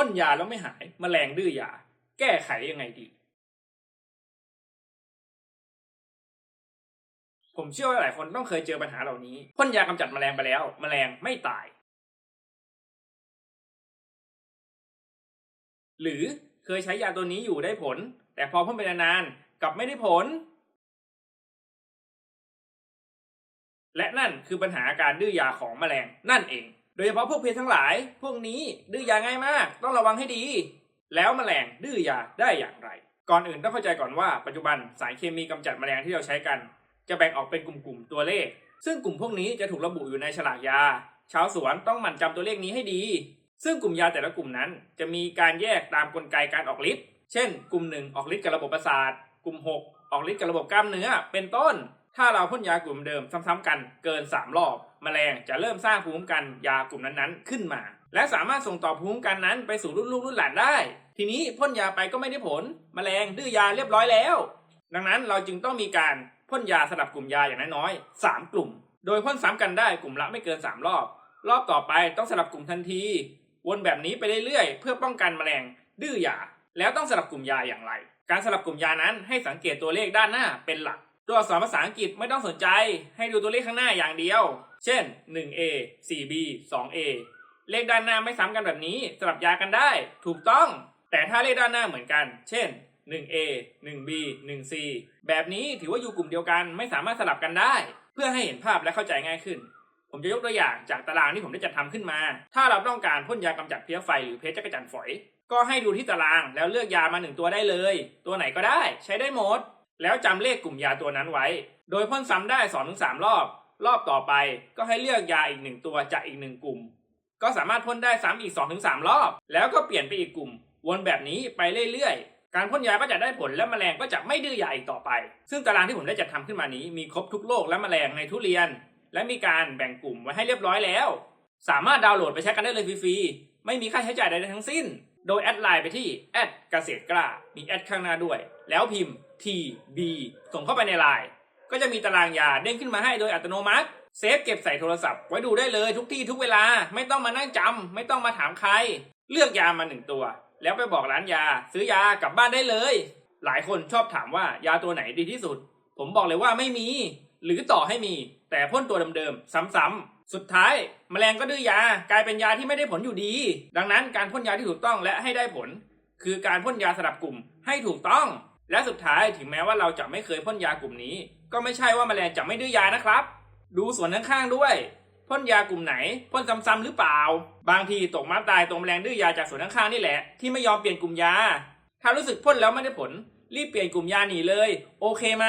พ่นยาแล้วไม่หายแมลงดื้อยา แก้ไขยังไงดี ผมเชื่อว่าหลายคนต้องเคยเจอปัญหาเหล่านี้พ่นยากำจัดแมลงไปแล้วแมลงไม่ตาย หรือเคยใช้ยาตัวนี้อยู่ได้ผล แต่พอพ่นไปนานๆกลับไม่ได้ผล และนั่นคือปัญหาการดื้อยาของแมลงนั่นเอง โดยเฉพาะพวกเพชทั้งหลาย พวกนี้ดื้อยาง่ายมาก ต้องระวังให้ดี แล้วแมลงดื้อยาได้อย่างไร ก่อนอื่นต้องเข้าใจก่อนว่าปัจจุบันสารเคมีกำจัดแมลงที่เราใช้กัน จะแบ่งออกเป็นกลุ่มๆตัวเลข ซึ่งกลุ่มพวกนี้จะถูกระบุอยู่ในฉลากยา ชาวสวนต้องหมั่นจำตัวเลขนี้ให้ดี ซึ่งกลุ่มยาแต่ละกลุ่มนั้น จะมีการแยกตามกลไกการออกฤทธิ์เช่น กลุ่มหนึ่งออกฤทธิ์กับระบบประสาท กลุ่ม 6 ออกฤทธิ์กับระบบกล้ามเนื้อเป็นต้น ถ้าเราพ่นยากลุ่มเดิมซ้ำๆกันเกิน 3 รอบแมลงจะเริ่มสร้างภูมิคุ้มกันยากลุ่มนั้นๆ ขึ้นมา และสามารถส่งต่อภูมิคุ้มกันนั้นไปสู่รุ่นลูกรุ่นหลานได้ ทีนี้พ่นยาไปก็ไม่ได้ผลแมลงดื้อยาเรียบร้อยแล้ว ดังนั้นเราจึงต้องมีการพ่นยาสลับกลุ่มยาอย่างน้อยๆ3กลุ่ม โดยพ่นซ้ำกันได้กลุ่มละไม่เกิน 3 รอบ รอบต่อไปต้องสลับกลุ่มทันที วนแบบนี้ไปเรื่อยๆ เพื่อป้องกันแมลงดื้อยา แล้วต้องสลับกลุ่มยาอย่างไร การสลับกลุ่มยานั้นให้สังเกตตัวเลขด้านหน้าเป็นหลัก ตัวอักษรภาษาอังกฤษไม่ต้องสนใจ ให้ดูตัวเลขข้างหน้าอย่างเดียว เช่น 1A 4B 2A เลขด้านหน้าไม่ซ้ำกันแบบนี้สลับยากันได้ ถูกต้อง แต่ถ้าเลขด้านหน้าเหมือนกัน เช่น 1A 1B 1C แบบนี้ถือว่าอยู่กลุ่มเดียวกันไม่สามารถสลับกันได้ เพื่อให้เห็นภาพและเข้าใจง่ายขึ้น ผมจะยกตัวอย่างจากตารางที่ผมได้จัดทำขึ้นมา ถ้าเราต้องการพ่นยากำจัดเพลี้ยไฟหรือเพชรจักรจันทร์ฝอย ก็ให้ดูที่ตารางแล้วเลือกยามาหนึ่งตัวได้เลย ตัวไหนก็ได้ ใช้ได้หมด แล้วจำเลขกลุ่มยาตัวนั้นไว้ โดยพ่นซ้ำได้2องถึงสามรอบ รอบต่อไปก็ให้เลือกยาอีกหนึ่งตัวจากอีกหนึ่งกลุ่ม ก็สามารถพ่นได้ซ้ำอีก2อถึงสรอบ แล้วก็เปลี่ยนไปอีกกลุ่ม วนแบบนี้ไปเรื่อยๆ การพ่นยาก็จะได้ผลและแมลงก็จะไม่ดื้อยาอีกต่อไป ซึ่งตารางที่ผมได้จัดทำขึ้นมานี้มีครบทุกโรคและแมลงในทุเรียน และมีการแบ่งกลุ่มไว้ให้เรียบร้อยแล้ว สามารถดาวน์โหลดไปใช้กันได้เลยฟรีๆไม่มีค่าใช้จ่ายใดๆทั้งสิ้น โดยแอดไลน์ไปที่แอดเกษตรกล้ามีแอดข้างหน้าด้วย แล้วพิมพ์ TB ส่งเข้าไปในไลน์ก็จะมีตารางยาเด้งขึ้นมาให้โดยอัตโนมัติ เซฟเก็บใส่โทรศัพท์ไว้ดูได้เลยทุกที่ทุกเวลาไม่ต้องมานั่งจำไม่ต้องมาถามใคร เลือกยามาหนึ่งตัว แล้วไปบอกร้านยา ซื้อยากลับบ้านได้เลย หลายคนชอบถามว่ายาตัวไหนดีที่สุด ผมบอกเลยว่าไม่มี หรือต่อให้มี แต่พ่นตัวเดิมๆซ้ำๆสุดท้ายแมลงก็ดื้อยากลายเป็นยาที่ไม่ได้ผลอยู่ดี ดังนั้นการพ่นยาที่ถูกต้องและให้ได้ผล คือการพ่นยาสลับกลุ่มให้ถูกต้อง และสุดท้ายถึงแม้ว่าเราจะไม่เคยพ่นยากลุ่มนี้ ก็ไม่ใช่ว่าแมลงจะไม่ดื้อยานะครับ ดูส่วนข้างๆด้วยพ่นยากลุ่มไหนพ่นซ้ำๆหรือเปล่า บางทีตกมาตายตรงแมลงดื้อยาจากส่วนข้างๆนี่แหละ ที่ไม่ยอมเปลี่ยนกลุ่มยา ถ้ารู้สึกพ่นแล้วไม่ได้ผล รีบเปลี่ยนกลุ่มยาหนีเลย โอเคไหม